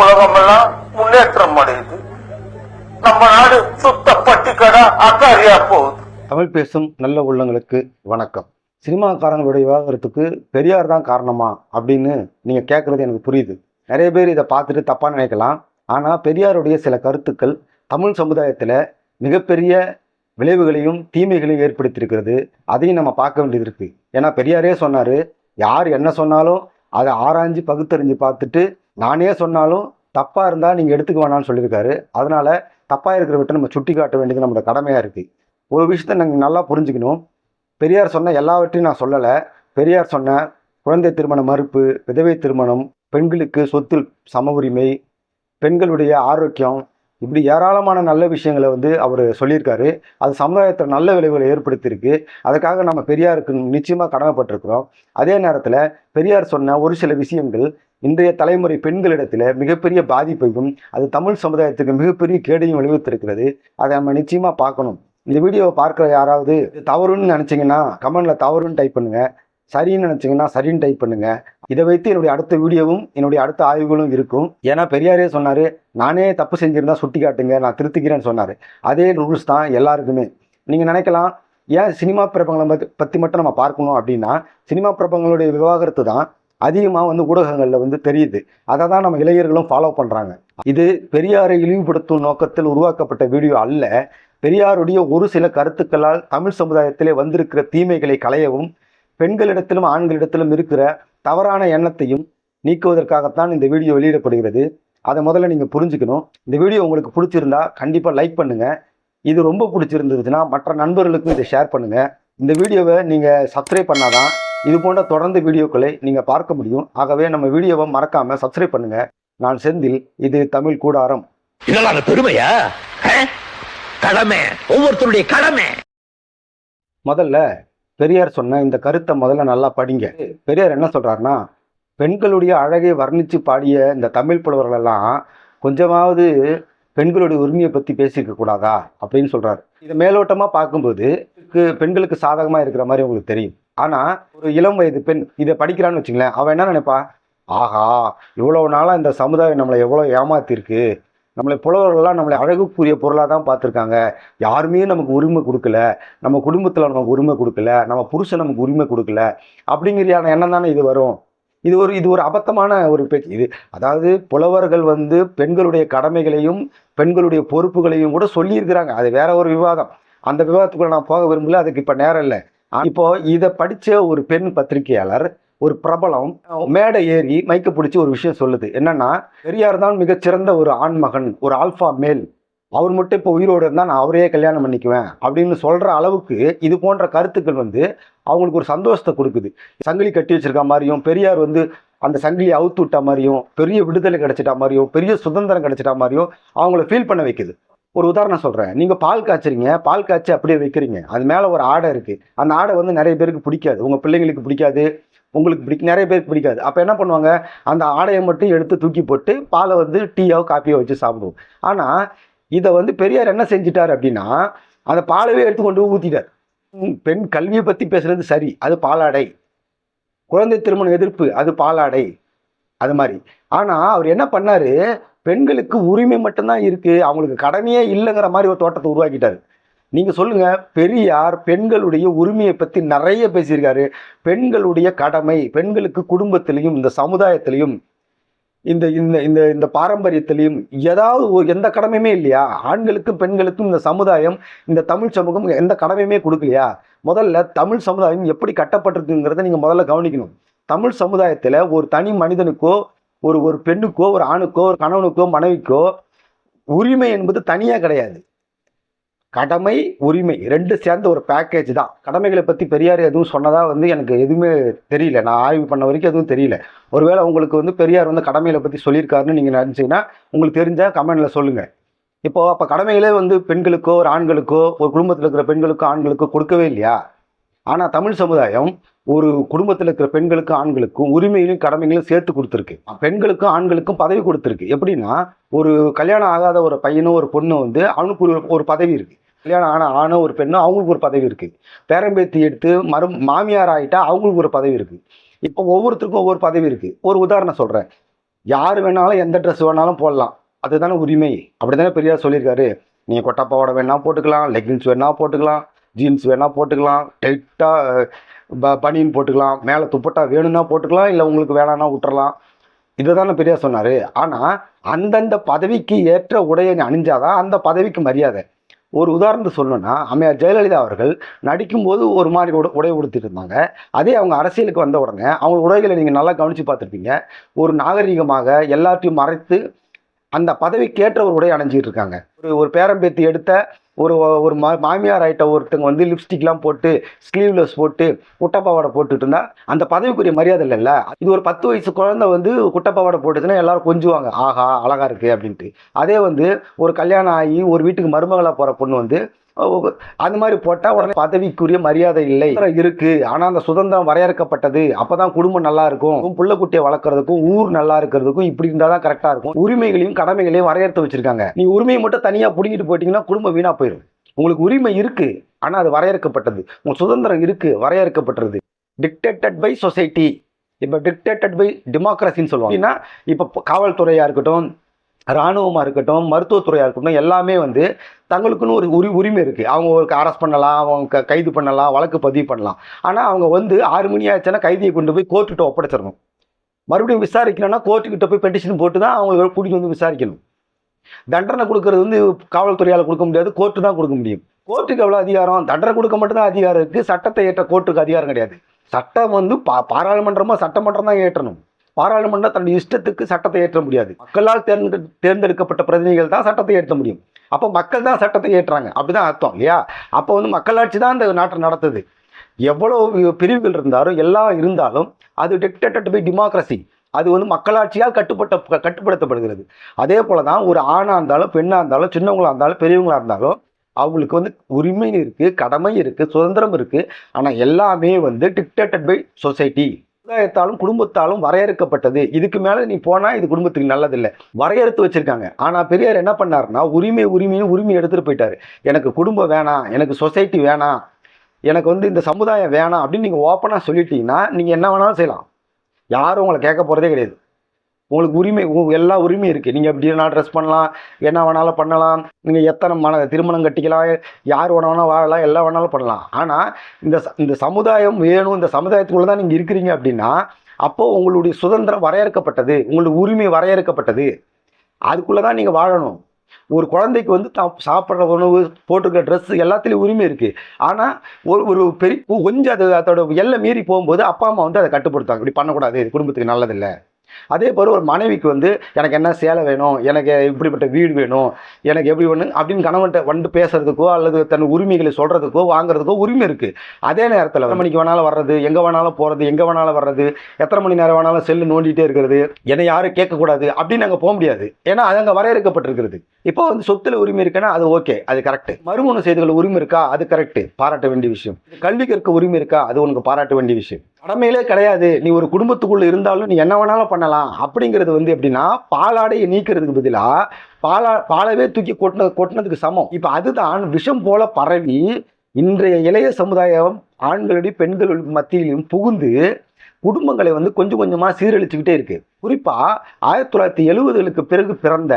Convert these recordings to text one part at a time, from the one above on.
உலகமெல்லாம் முன்னேற்றம் அடையுது. நம்ம நாடு சுத்த பட்டிக்கடா அக்காரியா போகுது. தமிழ் பேசும் நல்ல உள்ளங்களுக்கு வணக்கம். சினிமாக்காரங்களுடைய விவகாரத்துக்கு பெரியார் தான் காரணமா அப்படின்னு நீங்கள் கேட்குறது எனக்கு புரியுது. நிறைய பேர் இதை பார்த்துட்டு தப்பாக நினைக்கலாம். ஆனால் பெரியாருடைய சில கருத்துக்கள் தமிழ் சமுதாயத்தில் மிகப்பெரிய விளைவுகளையும் தீமைகளையும் ஏற்படுத்தியிருக்கிறது. அதையும் நம்ம பார்க்க வேண்டியது இருக்குது ஏன்னா பெரியாரே சொன்னார் யார் என்ன சொன்னாலும் அதை ஆராய்ஞ்சு பகுத்தறிஞ்சு பார்த்துட்டு நானே சொன்னாலும் தப்பாக இருந்தால் நீங்கள் எடுத்துக்க வேணாம்னு சொல்லியிருக்காரு. அதனால் தப்பாக இருக்கிற விட்டு நம்ம சுட்டி காட்ட வேண்டியது நம்மளோட கடமையாக இருக்குது ஒரு விஷயத்தை நாங்கள் நல்லா புரிஞ்சுக்கணும். பெரியார் சொன்ன எல்லாவற்றையும் நான் சொல்லலை. பெரியார் சொன்ன குழந்தை திருமண மறுப்பு விதவை திருமணம் பெண்களுக்கு சொத்து சம உரிமை பெண்களுடைய ஆரோக்கியம் இப்படி ஏராளமான நல்ல விஷயங்களை வந்து அவர் சொல்லியிருக்காரு. அது சமுதாயத்தில் நல்ல விளைவுகளை ஏற்படுத்தியிருக்கு. அதுக்காக நம்ம பெரியாருக்கு நிச்சயமாக கடமைப்பட்டிருக்கிறோம். அதே நேரத்தில் பெரியார் சொன்ன ஒரு சில விஷயங்கள் இன்றைய தலைமுறை பெண்களிடத்தில் மிகப்பெரிய பாதிப்பையும் அது தமிழ் சமுதாயத்துக்கு மிகப்பெரிய கேடையும் விளைவித்திருக்கிறது. அதை நம்ம நிச்சயமாக பார்க்கணும். இந்த வீடியோவை பார்க்குற யாராவது தவறுன்னு நினச்சிங்கன்னா கமெண்டில் தவறுன்னு டைப் பண்ணுங்கள் சரின்னு நினச்சிங்கன்னா சரின்னு டைப் பண்ணுங்கள் இதை வைத்து என்னுடைய அடுத்த வீடியோவும் என்னுடைய அடுத்த ஆய்வுகளும் இருக்கும். ஏன்னா பெரியாரே சொன்னார் நானே தப்பு செஞ்சுருந்தா சுட்டி காட்டுங்க நான் திருத்திக்கிறேன்னு சொன்னார். அதே ரூல்ஸ் தான் எல்லாருக்குமே. நீங்கள் நினைக்கலாம் ஏன் சினிமா பிரபங்களை பற்றி பற்றி மட்டும் நம்ம பார்க்கணும் அப்படின்னா சினிமா பிரபங்களுடைய விவாகரத்து தான் அதிகமாக வந்து ஊடகங்களில் வந்து தெரியுது. அதை தான் நம்ம இளைஞர்களும் ஃபாலோ பண்ணுறாங்க இது பெரியாரை இழிவுபடுத்தும் நோக்கத்தில் உருவாக்கப்பட்ட வீடியோ அல்ல. பெரியாருடைய ஒரு சில கருத்துக்களால் தமிழ் சமுதாயத்திலே வந்திருக்கிற தீமைகளை களையவும் பெண்களிடத்திலும் ஆண்களிடத்திலும் இருக்கிற தவறான எண்ணத்தையும் நீக்குவதற்காகத்தான் இந்த வீடியோ வெளியிடப்படுகிறது. அதை முதல்ல நீங்கள் புரிஞ்சுக்கணும். இந்த வீடியோ உங்களுக்கு பிடிச்சிருந்தா கண்டிப்பாக லைக் பண்ணுங்கள் இது ரொம்ப பிடிச்சிருந்ததுன்னா மற்ற நண்பர்களுக்கும் இதை ஷேர் பண்ணுங்கள் இந்த வீடியோவை நீங்கள் சப்ஸ்கிரைப் பண்ணாதான் இது போன்ற தொடர்ந்து வீடியோக்களை நீங்கள் பார்க்க முடியும். ஆகவே நம்ம வீடியோவை மறக்காமல் சப்ஸ்கிரைப் பண்ணுங்கள் நான் செந்தில் இது தமிழ் கூடாரம். இதெல்லாம் பெருமையா? கடமை. ஒவ்வொருத்தருடைய கடமை. முதல்ல பெரியார் சொன்ன இந்த கருத்தை முதல்ல நல்லா படிங்க. பெரியார் என்ன சொல்கிறாருன்னா பெண்களுடைய அழகை வர்ணித்து பாடிய இந்த தமிழ் புலவர்கள் எல்லாம் கொஞ்சமாவது பெண்களுடைய உரிமையை பற்றி பேசிக்க கூடாதா? அப்படின்னு சொல்கிறார் இதை மேலோட்டமாக பார்க்கும்போது பெண்களுக்கு சாதகமாக இருக்கிற மாதிரி உங்களுக்கு தெரியும். ஆனால் ஒரு இளம் வயது பெண் இதை படிக்கிறான்னு வச்சுங்களேன் அவன் என்ன நினைப்பா? ஆஹா இவ்வளோ நாளாக இந்த சமுதாயம் நம்மளை எவ்வளோ ஏமாத்திருக்கு. நம்மளை புலவர்கள்லாம் நம்மளை அழகுக்குரிய பொருளாக தான் பார்த்துருக்காங்க. யாருமே நமக்கு உரிமை கொடுக்கல. நம்ம குடும்பத்தில் நமக்கு உரிமை கொடுக்கல. நம்ம புருஷன் நமக்கு உரிமை கொடுக்கல. அப்படிங்கிறியான எண்ணம் தானே இது வரும். இது ஒரு இது ஒரு அபத்தமான ஒரு பேச்சு. இது அதாவது புலவர்கள் வந்து பெண்களுடைய கடமைகளையும் பெண்களுடைய பொறுப்புகளையும் கூட சொல்லியிருக்கிறாங்க. அது வேற ஒரு விவாதம். அந்த விவாதத்துக்குள்ள நான் போக விரும்பல. அதுக்கு இப்போ நேரம் இல்லை. இப்போ இதை படித்த ஒரு பெண் பத்திரிகையாளர் ஒரு பிரபலம் மேடை ஏறி மைக்க பிடிச்சி ஒரு விஷயம் சொல்லுது. என்னன்னா பெரியார் தான் மிகச்சிறந்த ஒரு ஆண்மகன் ஒரு ஆல்ஃபா மேல் அவர் மட்டும் இப்போ உயிரோடு இருந்தால் நான் அவரையே கல்யாணம் பண்ணிக்குவேன் அப்படின்னு சொல்கிற அளவுக்கு இது போன்ற கருத்துக்கள் வந்து அவங்களுக்கு ஒரு சந்தோஷத்தை கொடுக்குது. சங்கிலி கட்டி வச்சிருக்க மாதிரியும் பெரியார் வந்து அந்த சங்கிலியை அவுத்து விட்ட மாதிரியும் பெரிய விடுதலை கிடைச்சிட்ட மாதிரியும் பெரிய சுதந்திரம் கிடைச்சிட்ட மாதிரியும் அவங்கள ஃபீல் பண்ண வைக்குது. ஒரு உதாரணம் சொல்கிறேன் நீங்கள் பால் காய்ச்சறீங்க. பால் காய்ச்சி அப்படியே வைக்கிறீங்க. அது மேலே ஒரு ஆடை இருக்குது அந்த ஆடை வந்து நிறைய பேருக்கு பிடிக்காது. உங்கள் பிள்ளைங்களுக்கு பிடிக்காது. உங்களுக்கு பிடிக்கும் நிறைய பேருக்கு பிடிக்காது. அப்போ என்ன பண்ணுவாங்க? அந்த ஆடையை மட்டும் எடுத்து தூக்கி போட்டு பாலை வந்து டீயோ காஃபியோ வச்சு சாப்பிடுவோம். ஆனால் இதை வந்து பெரியார் என்ன செஞ்சிட்டார் அப்படின்னா அந்த பாலவே எடுத்து கொண்டு போய் ஊற்றிட்டார் பெண் கல்வியை பற்றி பேசுகிறது சரி அது பாலாடை. குழந்தை திருமண எதிர்ப்பு அது பாலாடை. அது மாதிரி. ஆனால் அவர் என்ன பண்ணார்? பெண்களுக்கு உரிமை மட்டும்தான் இருக்குது அவங்களுக்கு கடமையே இல்லைங்கிற மாதிரி ஒரு தோட்டத்தை உருவாக்கிட்டார். நீங்கள் சொல்லுங்கள் பெரியார் பெண்களுடைய உரிமையை பற்றி நிறைய பேசியிருக்காரு. பெண்களுடைய கடமை பெண்களுக்கு குடும்பத்திலையும் இந்த சமுதாயத்திலையும் இந்த இந்த இந்த இந்த பாரம்பரியத்திலையும் ஏதாவது ஒரு எந்த கடமையுமே இல்லையா? ஆண்களுக்கும் பெண்களுக்கும் இந்த சமுதாயம் இந்த தமிழ் சமூகம் எந்த கடமையுமே கொடுக்கலையா? முதல்ல தமிழ் சமுதாயம் எப்படி கட்டப்பட்டிருக்குங்கிறத நீங்கள் முதல்ல கவனிக்கணும். தமிழ் சமுதாயத்தில் ஒரு தனி மனிதனுக்கோ ஒரு ஒரு பெண்ணுக்கோ ஒரு ஆணுக்கோ ஒரு கணவனுக்கோ மனைவிக்கோ உரிமை என்பது தனியாக கிடையாது. கடமை உரிமை ரெண்டு சேர்ந்த ஒரு பேக்கேஜ் தான். கடமைகளை பற்றி பெரியார் எதுவும் சொன்னதாக வந்து எனக்கு எதுவுமே தெரியல. நான் ஆய்வு பண்ண வரைக்கும் எதுவும் தெரியல. ஒருவேளை உங்களுக்கு வந்து பெரியார் வந்து கடமைகளை பற்றி சொல்லியிருக்காருன்னு நீங்கள் நினச்சிங்கன்னா உங்களுக்கு தெரிஞ்சால் கமெண்டில் சொல்லுங்கள் இப்போது அப்போ கடமைகளே வந்து பெண்களுக்கோ ஒரு ஆண்களுக்கோ ஒரு குடும்பத்தில் இருக்கிற பெண்களுக்கோ ஆண்களுக்கோ கொடுக்கவே இல்லையா? ஆனால் தமிழ் சமுதாயம் ஒரு குடும்பத்தில் இருக்கிற பெண்களுக்கும் ஆண்களுக்கும் உரிமையிலும் கடமைகளையும் சேர்த்து கொடுத்துருக்கு. பெண்களுக்கும் ஆண்களுக்கும் பதவி கொடுத்துருக்கு. எப்படின்னா ஒரு கல்யாணம் ஆகாத ஒரு பையனும் ஒரு பொண்ணும் வந்து அவனுக்கு ஒரு ஒரு பதவி இருக்குது கல்யாணம் ஆன ஆணோ ஒரு பெண்ணும் அவங்களுக்கு ஒரு பதவி இருக்குது பேரம்பேத்தி எடுத்து மறு மாமியார் ஆகிட்டா அவங்களுக்கு ஒரு பதவி இருக்குது இப்போ ஒவ்வொருத்தருக்கும் ஒவ்வொரு பதவி இருக்குது ஒரு உதாரணம் சொல்கிறேன் யார் வேணாலும் எந்த ட்ரெஸ் வேணாலும் போடலாம். அதுதானே உரிமை. அப்படி தானே பெரியார் சொல்லியிருக்காரு. நீங்கள் கொட்டப்பாவோட வேணால் போட்டுக்கலாம் லெகின்ஸ் வேணால் போட்டுக்கலாம் ஜீன்ஸ் வேணால் போட்டுக்கலாம் டைட்டாக ப பனியன் போட்டுக்கலாம் மேலே துப்பட்டா வேணும்னா போட்டுக்கலாம் இல்லை உங்களுக்கு வேணான்னா விட்டுறலாம். இதை தானே பெரியார் சொன்னார். ஆனால் அந்தந்த பதவிக்கு ஏற்ற உடையை நீ அணிஞ்சாதான் அந்த பதவிக்கு மரியாதை. ஒரு உதாரணத்தை சொல்லணும்னா அம்மையார் ஜெயலலிதா அவர்கள் நடிக்கும்போது ஒரு மாதிரி உட உடை உடுத்திட்டு இருந்தாங்க. அதே அவங்க அரசியலுக்கு வந்த உடனே அவங்க உடைகளை நீங்கள் நல்லா கவனித்து பார்த்துருப்பீங்க. ஒரு நாகரிகமாக எல்லாத்தையும் மறைத்து அந்த பதவிக்கேற்ற ஒரு உடை அணிஞ்சிட்டு இருக்காங்க. ஒரு ஒரு பேரம்பேத்தி எடுத்த ஒரு ஒரு மா மாமியார் ஆகிட்ட ஒருத்தங்க வந்து லிப்ஸ்டிக்லாம் போட்டு ஸ்லீவ்லெஸ் போட்டு குட்டப்பாவாடை போட்டுட்டு இருந்தா அந்த பதவிக்குரிய மரியாதை இல்லைல்ல? இது ஒரு பத்து வயசு குழந்தை வந்து குட்டப்பாவாடை போட்டுச்சுன்னா எல்லாரும் கொஞ்சுவாங்க. ஆஹா அழகாக இருக்குது அப்படின்ட்டு. அதே வந்து ஒரு கல்யாணம் ஆகி ஒரு வீட்டுக்கு மருமகளாக போகிற பொண்ணு வந்து அந்த மாதிரி போட்டால் உடனே பதவிக்குரிய மரியாதை இல்லை. இருக்கு. ஆனால் அந்த சுதந்திரம் வரையறுக்கப்பட்டது. அப்பதான் குடும்பம் நல்லா இருக்கும். புள்ள குட்டியை வளர்க்கறதுக்கும் ஊர் நல்லா இருக்கிறதுக்கும் இப்படி இருந்தால் தான் கரெக்டாக இருக்கும். உரிமைகளையும் கடமைகளையும் வரையறுத்து வச்சிருக்காங்க. நீ உரிமையை மட்டும் தனியாக பிடிங்கிட்டு போயிட்டீங்கன்னா குடும்பம் வீணாக போயிடும் உங்களுக்கு உரிமை இருக்கு. ஆனால் அது வரையறுக்கப்பட்டது. உங்கள் சுதந்திரம் இருக்கு. வரையறுக்கப்பட்டது. டிக்டேட்டட் பை சொசைட்டி இப்போ டிக்டேட்டட் பை டெமோக்ரஸின்னு சொல்லுவாங்க. அப்படின்னா இப்போ காவல்துறையாக இருக்கட்டும் இராணுவமாக இருக்கட்டும் மருத்துவத்துறையாக இருக்கட்டும் எல்லாமே வந்து தங்களுக்குன்னு ஒரு உரி உரிமை இருக்குது அவங்க ஒரு அரெஸ்ட் பண்ணலாம் அவங்க க- கைது பண்ணலாம் வழக்கு பதிவு பண்ணலாம். ஆனால் அவங்க வந்து ஆறு மணி ஆச்சுன்னா கைதியை கொண்டு போய் கோர்ட்டுக்கிட்ட ஒப்படைச்சிடணும். மறுபடியும் விசாரிக்கணும்னா கோர்ட்டுக்கிட்ட போய் பெட்டிஷன் போட்டு தான் அவங்க கூட்டிகிட்டு வந்து விசாரிக்கணும். தண்டனை கொடுக்கறது வந்து காவல்துறையால் கொடுக்க முடியாது கோர்ட்டு தான் கொடுக்க முடியும். கோர்ட்டுக்கு எவ்வளோ அதிகாரம்? தண்டனை கொடுக்க மட்டும்தான் அதிகாரம் இருக்குது சட்டத்தை ஏற்ற கோர்ட்டுக்கு அதிகாரம் கிடையாது. சட்டம் வந்து பா பாராளுமன்றமாக சட்டமன்றம் தான் ஏற்றணும். பாராளுமன்றம் தன்னுடைய இஷ்டத்துக்கு சட்டத்தை ஏற்ற முடியாது. மக்களால் தேர்ந்து தேர்ந்தெடுக்கப்பட்ட பிரதிநிதிகள் தான் சட்டத்தை ஏற்ற முடியும். அப்போ மக்கள் தான் சட்டத்தை ஏற்றுறாங்க அப்படிதான் அர்த்தம் இல்லையா? அப்போ வந்து மக்களாட்சி தான் இந்த நாட்டை நடத்துது. எவ்வளோ பிரிவுகள் இருந்தாலும் எல்லாம் இருந்தாலும் அது டிக்டேட்டட் பை டெமோக்ரஸி அது வந்து மக்களாட்சியால் கட்டுப்பட்ட கட்டுப்படுத்தப்படுகிறது. அதே போல தான் ஒரு ஆணாக இருந்தாலும் பெண்ணாக இருந்தாலும் சின்னவங்களாக இருந்தாலும் பெரியவங்களாக இருந்தாலும் அவங்களுக்கு வந்து உரிமை இருக்குது கடமை இருக்குது சுதந்திரம் இருக்குது ஆனால் எல்லாமே வந்து டிக்டேட்டட் பை சொசைட்டி சமுதாயத்தாலும் குடும்பத்தாலும் வரையறுக்கப்பட்டது. இதுக்கு மேலே நீ போனால் இது குடும்பத்துக்கு நல்லதில்லை. வரையறுத்து வச்சுருக்காங்க. ஆனால் பெரியார் என்ன பண்ணாருன்னா உரிமை உரிமைன்னு உரிமை எடுத்துகிட்டு போயிட்டாரு. எனக்கு குடும்பம் வேணாம் எனக்கு சொசைட்டி வேணாம் எனக்கு வந்து இந்த சமுதாயம் வேணாம் அப்படின்னு நீங்கள் ஓப்பனாக சொல்லிட்டீங்கன்னா நீங்கள் என்ன வேணாலும் செய்யலாம். யாரும் உங்களை கேட்க போகிறதே கிடையாது. உங்களுக்கு உரிமை உ- எல்லா உரிமையும் இருக்குது நீங்கள் எப்படி வேணால் ட்ரெஸ் பண்ணலாம் என்ன வேணாலும் பண்ணலாம் நீங்கள் எத்தனை மன திருமணம் கட்டிக்கலாம் யார் வேணா வேணால் வாழலாம் எல்லாம் வேணாலும் பண்ணலாம். ஆனால் இந்த ச- இந்த சமுதாயம் வேணும் இந்த சமுதாயத்துக்குள்ளே தான் நீங்கள் இருக்கிறீங்க அப்படின்னா அப்போது உங்களுடைய சுதந்திரம் வரையறுக்கப்பட்டது உங்களுடைய உரிமை வரையறுக்கப்பட்டது. அதுக்குள்ளே தான் நீங்கள் வாழணும். ஒரு குழந்தைக்கு வந்து தான் சாப்பிட்ற உணவு போட்டிருக்கிற ட்ரெஸ் எல்லாத்துலேயும் உரிமை இருக்குது ஆனால் ஒரு ஒரு பெரிய கொஞ்சம் அது அதோட எல்லை மீறி போகும்போது அப்பா அம்மா வந்து அதை கட்டுப்படுத்தாங்க இப்படி பண்ணக்கூடாது இது குடும்பத்துக்கு நல்லதில்லை. அதே போல் ஒரு மனைவிக்கு வந்து எனக்கு என்ன சேலை வேணும்? எனக்கு இப்படிப்பட்ட வீடு வேணும்? எனக்கு எப்படி வேணும் அப்படின்னு கணவன்கிட்ட வந்து பேசுறதுக்கோ அல்லது தன் உரிமைகளை சொல்கிறதுக்கோ வாங்குறதுக்கோ உரிமை இருக்குது அதே நேரத்தில் எத்தனை மணிக்கு வேணாலும் வர்றது எங்கே வேணாலும் போகிறது எங்கே வேணாலும் வர்றது எத்தனை மணி நேரம் வேணாலும் செல்லு நோண்டிகிட்டே இருக்கிறது என்னை யாரும் கேட்கக்கூடாது அப்படின்னு அங்கே போக முடியாது. ஏன்னா அது அங்கே வரையறுக்கப்பட்டிருக்கிறது. இப்போ வந்து சொத்துல உரிமை இருக்குன்னா அது ஓகே அது கரெக்ட் மறுமண செய்திகள் உரிமை இருக்கா? அது கரெக்ட் பாராட்ட வேண்டிய விஷயம். கல்விக்கு இருக்க உரிமை இருக்கா? அது உனக்கு பாராட்ட வேண்டிய விஷயம். கடமையிலே கிடையாது. நீ ஒரு குடும்பத்துக்குள்ள இருந்தாலும் நீ என்ன வேணாலும் பண்ணலாம். அப்படிங்கிறது வந்து எப்படின்னா பாலாடையை நீக்கிறதுக்கு பதிலாக பாலா பாலவே தூக்கி கொட்டின கொட்டினதுக்கு சமம். இப்போ அதுதான் விஷம் போல பரவி இன்றைய இளைய சமுதாயம் ஆண்களுடைய பெண்களுக்கு மத்தியிலும் புகுந்து குடும்பங்களை வந்து கொஞ்சம் கொஞ்சமாக சீரழிச்சுக்கிட்டே இருக்கு. குறிப்பாக ஆயிரத்தி தொள்ளாயிரத்தி எழுபதுகளுக்கு பிறகு பிறந்த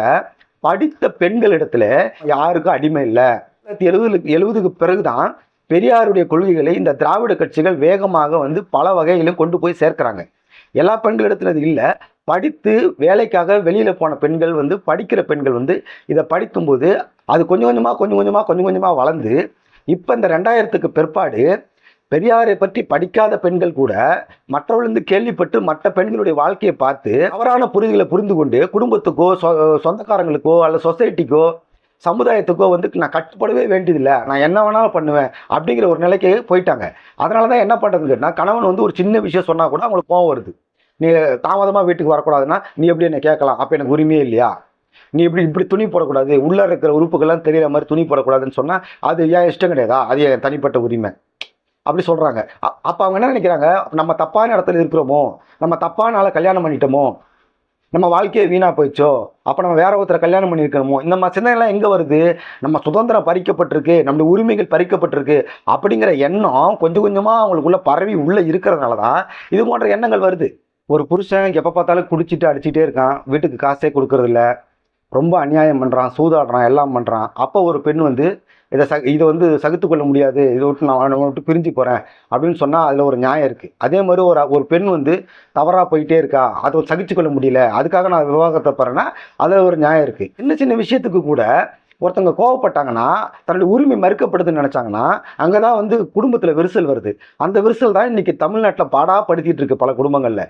படித்த பெண்களிடத்துல யாருக்கும் அடிமை இல்லை. ஆயிரத்தி எழுபதுக்கு எழுபதுக்கு பிறகுதான் பெரியாருடைய கொள்கைகளை இந்த திராவிட கட்சிகள் வேகமாக வந்து பல வகையிலும் கொண்டு போய் சேர்க்கிறாங்க. எல்லா பெண்களிடத்துல அது இல்லை. படித்து வேலைக்காக வெளியில் போன பெண்கள் வந்து படிக்கிற பெண்கள் வந்து இதை படிக்கும்போது அது கொஞ்சம் கொஞ்சமாக கொஞ்சம் கொஞ்சமாக கொஞ்சம் கொஞ்சமாக வளர்ந்து இப்போ இந்த ரெண்டாயிரத்துக்கு பிற்பாடு பெரியாரை பற்றி படிக்காத பெண்கள் கூட மற்றவர்களிருந்து கேள்விப்பட்டு மற்ற பெண்களுடைய வாழ்க்கையை பார்த்து தவறான புரிதலை புரிந்து கொண்டு குடும்பத்துக்கோ சொ- சொந்தக்காரங்களுக்கோ அல்ல சொசைட்டிக்கோ சமுதாயத்துக்கோ வந்து நான் கட்டுப்படவே வேண்டியதில்லை. நான் என்ன வேணாலும் பண்ணுவேன் அப்படிங்கிற ஒரு நிலைக்கு போயிட்டாங்க. அதனால தான் என்ன பண்ணுறதுன்னு கேட்டால் கணவன் வந்து ஒரு சின்ன விஷயம் சொன்னால் கூட அவங்களுக்கு கோவம் வருது. நீ தாமதமாக வீட்டுக்கு வரக்கூடாதுன்னா நீ எப்படி என்ன கேட்கலாம்? அப்போ எனக்கு உரிமையே இல்லையா? நீ இப்படி இப்படி துணி போடக்கூடாது? உள்ளே இருக்கிற உறுப்புகள்லாம் தெரியற மாதிரி துணி போடக்கூடாதுன்னு சொன்னால் அது ஏன் இஷ்டம் கிடையாதா? அது என் தனிப்பட்ட உரிமை? அப்படி சொல்கிறாங்க அப்போ அவங்க என்ன நினைக்கிறாங்க? நம்ம தப்பான இடத்துல இருக்கிறோமோ? நம்ம தப்பான ஆளை கல்யாணம் பண்ணிட்டோமோ? நம்ம வாழ்க்கையை வீணாக போயிடுச்சோ? அப்போ நம்ம வேற ஒருத்தரை கல்யாணம் பண்ணியிருக்கணுமோ? இந்த மாதிரி சிந்தனைலாம் எங்கே வருது? நம்ம சுதந்திரம் பறிக்கப்பட்டிருக்கு நம்முடைய உரிமைகள் பறிக்கப்பட்டிருக்கு அப்படிங்கிற எண்ணம் கொஞ்சம் கொஞ்சமாக அவங்களுக்குள்ள பரவி உள்ளே இருக்கிறதுனால தான் இது போன்ற எண்ணங்கள் வருது. ஒரு புருஷன் எப்போ பார்த்தாலும் குடிச்சிட்டு அடிச்சிட்டே இருக்கான். வீட்டுக்கு காசே கொடுக்கறதில்ல. ரொம்ப அநியாயம் பண்ணுறான் சூதாடுறான் எல்லாம் பண்ணுறான் அப்போ ஒரு பெண் வந்து இதை ச இதை வந்து சகித்து கொள்ள முடியாது இதை விட்டு நான் அவனை விட்டு பிரிஞ்சு போகிறேன் அப்படின்னு சொன்னால் அதில் ஒரு நியாயம் இருக்குது அதே மாதிரி ஒரு ஒரு பெண் வந்து தவறாக போயிட்டே இருக்கா அதை சகிச்சு கொள்ள முடியல அதுக்காக நான் விவாகரத்தை போகிறேன்னா அதில் ஒரு நியாயம் இருக்குது சின்ன சின்ன விஷயத்துக்கு கூட ஒருத்தவங்க கோவப்பட்டாங்கன்னா தன்னுடைய உரிமை மறுக்கப்படுதுன்னு நினச்சாங்கன்னா அங்கே தான் வந்து குடும்பத்தில் விரிசல் வருது. அந்த விரிசல் தான் இன்றைக்கி தமிழ்நாட்டில் பாடாப்படுத்திட்டு இருக்கு பல குடும்பங்களில்.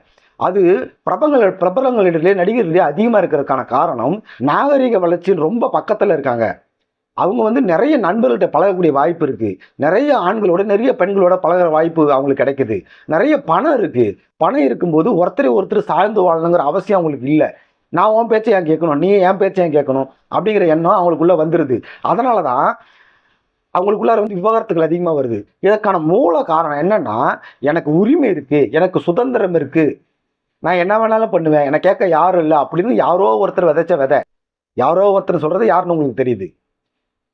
அது பிரபலங்கள் பிரபலங்களிடையே நடிகர்களிடையே அதிகமாக இருக்கிறதுக்கான காரணம் நாகரிக வளர்ச்சியில் ரொம்ப பக்கத்தில் இருக்காங்க. அவங்க வந்து நிறைய நண்பர்கள்ட்ட பழகக்கூடிய வாய்ப்பு இருக்குது நிறைய ஆண்களோட நிறைய பெண்களோட பழகுற வாய்ப்பு அவங்களுக்கு கிடைக்குது. நிறைய பணம் இருக்குது பணம் இருக்கும்போது ஒருத்தரை ஒருத்தர் சார்ந்து வாழணுங்கிற அவசியம் அவங்களுக்கு இல்லை. நான் உன் பேச்சை ஏன் கேட்கணும்? நீ என் பேச்சை ஏன் கேட்கணும்? அப்படிங்கிற எண்ணம் அவங்களுக்குள்ளே வந்துடுது அதனால தான் அவங்களுக்குள்ளார வந்து விவகாரத்துகள் அதிகமாக வருது. இதற்கான மூல காரணம் என்னன்னா எனக்கு உரிமை இருக்குது எனக்கு சுதந்திரம் இருக்குது நான் என்ன வேணாலும் பண்ணுவேன். என்னை கேட்க யாரும் இல்லை. அப்படின்னு யாரோ ஒருத்தர் விதைச்ச விதை. யாரோ ஒருத்தர் சொல்கிறது யாருன்னு உங்களுக்கு தெரியுது?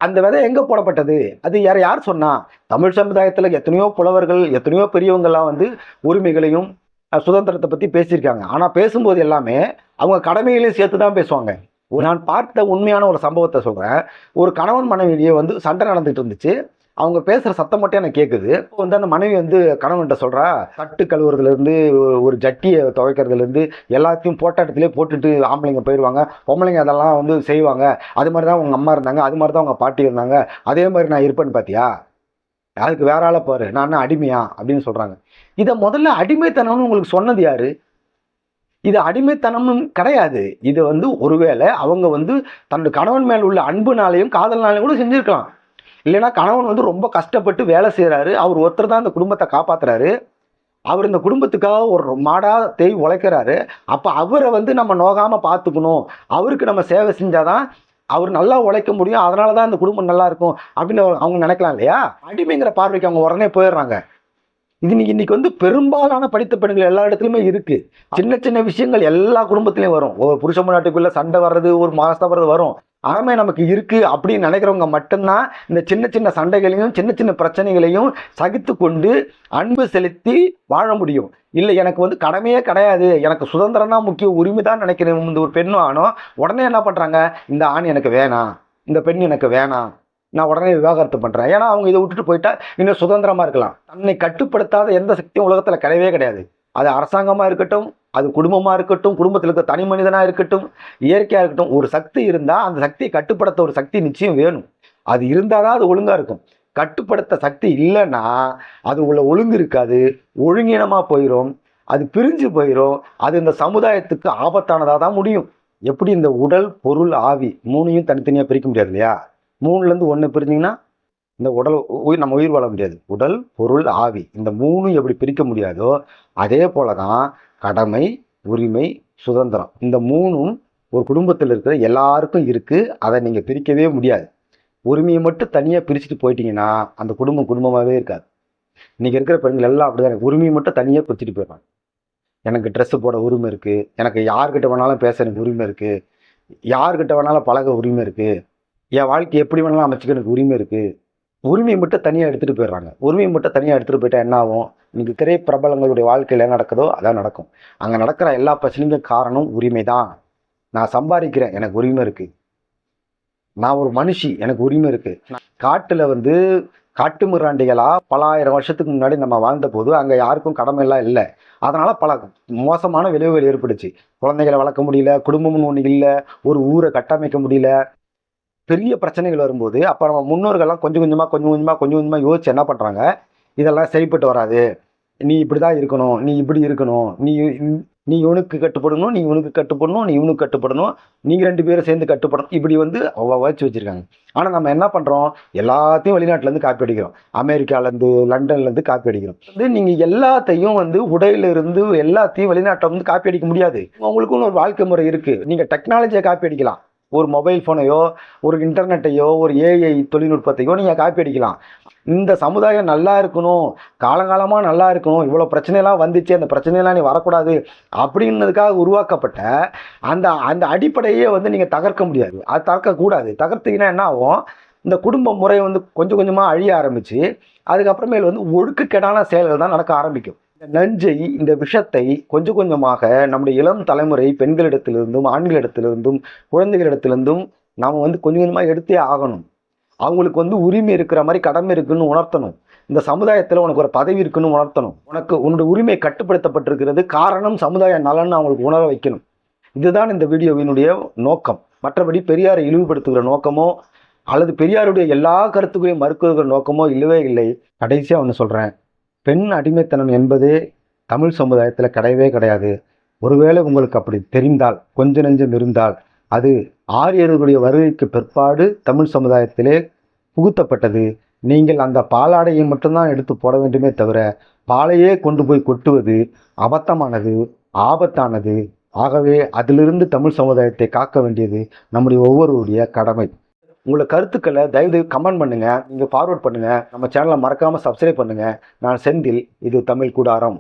அந்த விதை எங்கே போடப்பட்டது? அது யார் யார் சொன்னால் தமிழ் சமுதாயத்தில் எத்தனையோ புலவர்கள் எத்தனையோ பெரியவங்கள்லாம் வந்து உரிமைகளையும் சுதந்திரத்தை பற்றி பேசியிருக்காங்க. ஆனால் பேசும்போது எல்லாமே அவங்க கடமைகளையும் சேர்த்து தான் பேசுவாங்க. ஒரு நான் பார்த்த உண்மையான ஒரு சம்பவத்தை சொல்கிறேன் ஒரு கணவன் மனைவியே வந்து சண்டை நடந்துகிட்டு இருந்துச்சு. அவங்க பேசுகிற சத்தம் மட்டும் எனக்கு கேட்குது இப்போ வந்து அந்த மனைவி வந்து கணவன்கிட்ட சொல்கிறா தட்டு கழுவுறதுலேருந்து ஒரு- ஜட்டியை துவைக்கிறதுலேருந்து எல்லாத்தையும் போட்ட இடத்துலயே போட்டுட்டு ஆம்பளைங்க போயிடுவாங்க பொம்பளைங்க அதெல்லாம் வந்து செய்வாங்க. அது மாதிரி தான் அவங்க அம்மா இருந்தாங்க. அது மாதிரி தான் அவங்க பாட்டி இருந்தாங்க. அதே மாதிரி நான் இருப்பேன்னு பார்த்தியா அதுக்கு வேற ஆளை பாரு. நான் என்ன அடிமையா? அப்படின்னு சொல்கிறாங்க இதை முதல்ல அடிமைத்தனம்னு உங்களுக்கு சொன்னது யாரு? இது அடிமைத்தனம்னு கிடையாது. இது வந்து ஒருவேளை அவங்க வந்து தன்னுடைய கணவன் மேல் உள்ள அன்புனாலையும் காதல்னாலையும் கூட செஞ்சிருக்கலாம். இல்லைன்னா கணவன் வந்து ரொம்ப கஷ்டப்பட்டு வேலை செய்கிறாரு அவர் ஒருத்தர் தான் அந்த குடும்பத்தை காப்பாத்துறாரு. அவர் இந்த குடும்பத்துக்காக ஒரு மாடாக தேய் உழைக்கிறாரு. அப்போ அவரை வந்து நம்ம நோகாமல் பார்த்துக்கணும் அவருக்கு நம்ம சேவை செஞ்சால் தான் அவர் நல்லா உழைக்க முடியும். அதனால தான் இந்த குடும்பம் நல்லா இருக்கும் அப்படின்னு அவங்க நினைக்கலாம் இல்லையா? அடிமைங்கிற பார்வைக்கு அவங்க உடனே போயிடுறாங்க. இது இன்னைக்கு வந்து பெரும்பாலான படித்த பெண்கள் எல்லா இடத்துலையுமே இருக்கு. சின்ன சின்ன விஷயங்கள் எல்லா குடும்பத்திலையும் வரும். ஒரு புருஷ முன்னாட்டுக்குள்ள சண்டை வர்றது ஒரு மாசம் வர்றது வரும். ஆமை நமக்கு இருக்கு அப்படின்னு நினைக்கிறவங்க மட்டும்தான் இந்த சின்ன சின்ன சண்டைகளையும் சின்ன சின்ன பிரச்சனைகளையும் சகித்து கொண்டு அன்பு செலுத்தி வாழ முடியும். இல்லை எனக்கு வந்து கடமையே கிடையாது. எனக்கு சுதந்திரம் தான் முக்கிய உரிமை தான் நினைக்கிறேன். இந்த ஒரு பெண்ணும் ஆணும் உடனே என்ன பண்ணுறாங்க இந்த ஆண் எனக்கு வேணாம். இந்த பெண் எனக்கு வேணாம். நான் உடனே விவாகரத்து பண்ணுறேன் ஏன்னா அவங்க இதை விட்டுட்டு போயிட்டா இன்னும் சுதந்திரமாக இருக்கலாம். தன்னை கட்டுப்படுத்தாத எந்த சக்தியும் உலகத்தில் கிடையவே கிடையாது. அது அரசாங்கமாக இருக்கட்டும் அது குடும்பமாக இருக்கட்டும் குடும்பத்தில் இருக்க தனி மனிதனாக இருக்கட்டும் இயற்கையாக இருக்கட்டும் ஒரு சக்தி இருந்தால் அந்த சக்தியை கட்டுப்படுத்த ஒரு சக்தி நிச்சயம் வேணும். அது இருந்தால் தான் அது ஒழுங்காக இருக்கும். கட்டுப்படுத்த சக்தி இல்லைன்னா அது உள்ள ஒழுங்கு இருக்காது ஒழுங்கினமாக போயிடும் அது பிரிஞ்சு போயிடும் அது இந்த சமுதாயத்துக்கு ஆபத்தானதாக தான் முடியும். எப்படி இந்த உடல் பொருள் ஆவி மூணையும் தனித்தனியாக பிரிக்க முடியாது இல்லையா? மூணுலேருந்து ஒன்று பிரிஞ்சிங்கன்னா இந்த உடல் உயிர் நம்ம உயிர் வாழ முடியாது. உடல் பொருள் ஆவி. இந்த மூணும் எப்படி பிரிக்க முடியாதோ அதே போல தான் கடமை உரிமை சுதந்திரம். இந்த மூணும் ஒரு குடும்பத்தில் இருக்கிற எல்லாருக்கும் இருக்குது அதை நீங்கள் பிரிக்கவே முடியாது. உரிமையை மட்டும் தனியாக பிரிச்சுட்டு போயிட்டீங்கன்னா அந்த குடும்பம் குடும்பமாகவே இருக்காது. இன்றைக்கி இருக்கிற பெண்கள் எல்லாம் அப்படிதான். உரிமையை மட்டும் தனியாக பிரிச்சுட்டு போயிடுவாங்க எனக்கு ட்ரெஸ்ஸு போட உரிமை இருக்குது எனக்கு யார்கிட்ட வேணாலும் பேச எனக்கு உரிமை இருக்குது யார்கிட்ட வேணாலும் பழக உரிமை இருக்குது என் வாழ்க்கை எப்படி வேணாலும் அமைச்சுக்க எனக்கு உரிமை இருக்குது உரிமையை மட்டும் தனியாக எடுத்துகிட்டு போயிடுறாங்க. உரிமையை மட்டும் தனியாக எடுத்துகிட்டு போயிட்டா என்ன ஆகும்? நீங்கள் திரை பிரபலங்களுடைய வாழ்க்கையில் என்ன நடக்குதோ அதான் நடக்கும். அங்கே நடக்கிற எல்லா பிரச்சனைக்கும் காரணம் உரிமை தான் நான் சம்பாதிக்கிறேன் எனக்கு உரிமை இருக்குது நான் ஒரு மனுஷி எனக்கு உரிமை இருக்குது காட்டில் வந்து காட்டு மிராண்டிகளாக பல ஆயிரம் வருஷத்துக்கு முன்னாடி நம்ம வாழ்ந்த போது அங்கே யாருக்கும் கடமையெல்லாம் இல்லை. அதனால் பல மோசமான விளைவுகள் ஏற்பட்டுச்சு. குழந்தைகளை வளர்க்க முடியல குடும்பம்னு ஒன்று இல்லை ஒரு ஊரை கட்டமைக்க முடியல. பெரிய பிரச்சனைகள் வரும்போது அப்போ நம்ம முன்னோர்கள்லாம் கொஞ்சம் கொஞ்சமாக கொஞ்சம் கொஞ்சமாக கொஞ்சம் கொஞ்சமாக யோசிச்சு என்ன பண்ணுறாங்க இதெல்லாம் சரிப்பட்டு வராது. நீ இப்படி தான் இருக்கணும் நீ இப்படி இருக்கணும் நீ நீ இவனுக்கு கட்டுப்படணும் நீ இவனுக்கு கட்டுப்படணும் நீ இவனுக்கு கட்டுப்படணும் நீங்கள் ரெண்டு பேரும் சேர்ந்து கட்டுப்படணும். இப்படி வந்து அவ்வளோ வச்சு வச்சுருக்காங்க. ஆனால் நம்ம என்ன பண்ணுறோம் எல்லாத்தையும் வெளிநாட்டிலேருந்து காப்பி அடிக்கிறோம். அமெரிக்காலேருந்து லண்டன்லேருந்து காப்பி அடிக்கிறோம். வந்து நீங்கள் எல்லாத்தையும் வந்து உடையிலிருந்து எல்லாத்தையும் வெளிநாட்டில் வந்து காப்பி அடிக்க முடியாது. உங்களுக்குன்னு ஒரு வாழ்க்கை முறை இருக்குது நீங்கள் டெக்னாலஜியை காப்பி அடிக்கலாம். ஒரு மொபைல் ஃபோனையோ ஒரு இன்டர்நெட்டையோ ஒரு ஏஐ தொழில்நுட்பத்தையோ நீங்கள் காப்பி அடிக்கலாம். இந்த சமுதாயம் நல்லா இருக்கணும் காலங்காலமாக நல்லா இருக்கணும் இவ்வளோ பிரச்சனையெல்லாம் வந்துச்சு அந்த பிரச்சனையெல்லாம் நீ வரக்கூடாது அப்படின்னதுக்காக உருவாக்கப்பட்ட அந்த அந்த அடிப்படையே வந்து நீங்கள் தகர்க்க முடியாது. அது தகர்க்கக்கூடாது. தகர்த்தீங்கன்னா என்ன ஆகும்? இந்த குடும்ப முறை வந்து கொஞ்சம் கொஞ்சமாக அழிய ஆரம்பிச்சு அதுக்கப்புறமேல் வந்து ஒழுக்கக்கேடான செயல்கள் தான் நடக்க ஆரம்பிக்கும். நஞ்சை இந்த விஷத்தை கொஞ்சம் கொஞ்சமாக நம்முடைய இளம் தலைமுறை பெண்களிடத்திலிருந்தும் ஆண்களிடத்திலிருந்தும் குழந்தைகளிடத்திலிருந்தும் நாம் வந்து கொஞ்சம் கொஞ்சமாக எடுத்தே ஆகணும். அவங்களுக்கு வந்து உரிமை இருக்கிற மாதிரி கடமை இருக்குன்னு உணர்த்தணும். இந்த சமுதாயத்தில் உனக்கு ஒரு பதவி இருக்குன்னு உணர்த்தணும். உனக்கு உன்னுடைய உரிமை கட்டுப்படுத்தப்பட்டிருக்கிறது காரணம் சமுதாய நலன்னு அவங்களுக்கு உணர வைக்கணும். இதுதான் இந்த வீடியோவினுடைய நோக்கம். மற்றபடி பெரியாரை இழிவுபடுத்துகிற நோக்கமோ அல்லது பெரியாருடைய எல்லா கருத்துக்களையும் மறுக்குகிற நோக்கமோ இல்லவே இல்லை. கடைசியாக ஒன்று சொல்கிறேன் பெண் அடிமைத்தனம் என்பதே தமிழ் சமுதாயத்தில் கிடையவே கிடையாது. ஒருவேளை உங்களுக்கு அப்படி தெரிந்தால் கொஞ்ச நெஞ்சம் இருந்தால் அது ஆரியர்களுடைய வருகைக்கு பிற்பாடு தமிழ் சமுதாயத்திலே புகுத்தப்பட்டது. நீங்கள் அந்த பாலாடையை மட்டும்தான் எடுத்து போட வேண்டுமே தவிர பாலையே கொண்டு போய் கொட்டுவது அபத்தமானது ஆபத்தானது. ஆகவே அதிலிருந்து தமிழ் சமுதாயத்தை காக்க வேண்டியது நம்முடைய ஒவ்வொருவருடைய கடமை. உங்களை கருத்துக்களை தயவு கமெண்ட் பண்ணுங்கள் நீங்கள் ஃபார்வர்ட் பண்ணுங்கள் நம்ம சேனலை மறக்காமல் சப்ஸ்கிரைப் பண்ணுங்கள் நான் செந்தில் இது தமிழ் கூடாரம்.